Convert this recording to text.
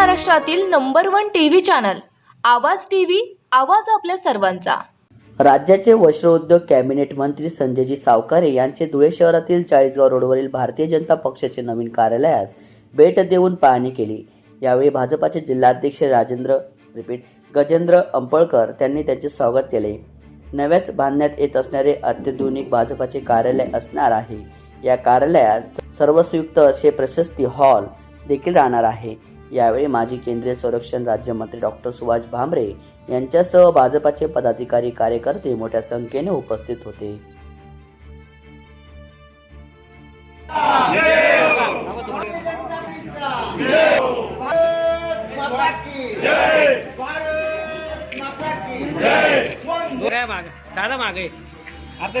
महाराष्ट्रातील number one TV channel Awaaz TV आवाज आपल्या सर्वांचा. राज्याचे वस्त्रोद्योग कॅबिनेट मंत्री संजयजी सावकारे यांचे धुळे शहरातील चाळीसगाव रोडवरील भारतीय जनता पक्षाचे नवीन कार्यालयास भेट देऊन पाहणी केली. यावेळी भाजपाचे जिल्हाध्यक्ष राजेंद्र रिपीट गजेंद्र अंपळकर त्यांनी त्यांचे स्वागत केले. नव्याच बांधण्यात येत असणारे अत्याधुनिक भाजपाचे कार्यालय असणार आहे. या कार्यालयात सर्वसुयुक्त असे प्रशस्ती हॉल देखील राहणार आहे. यावेळी माजी केंद्रीय संरक्षण राज्यमंत्री डॉक्टर सुभाष भामरे यांच्यासह भाजपाचे पदाधिकारी कार्यकर्ते मोठ्या संख्येने उपस्थित होते. दादा मागे आता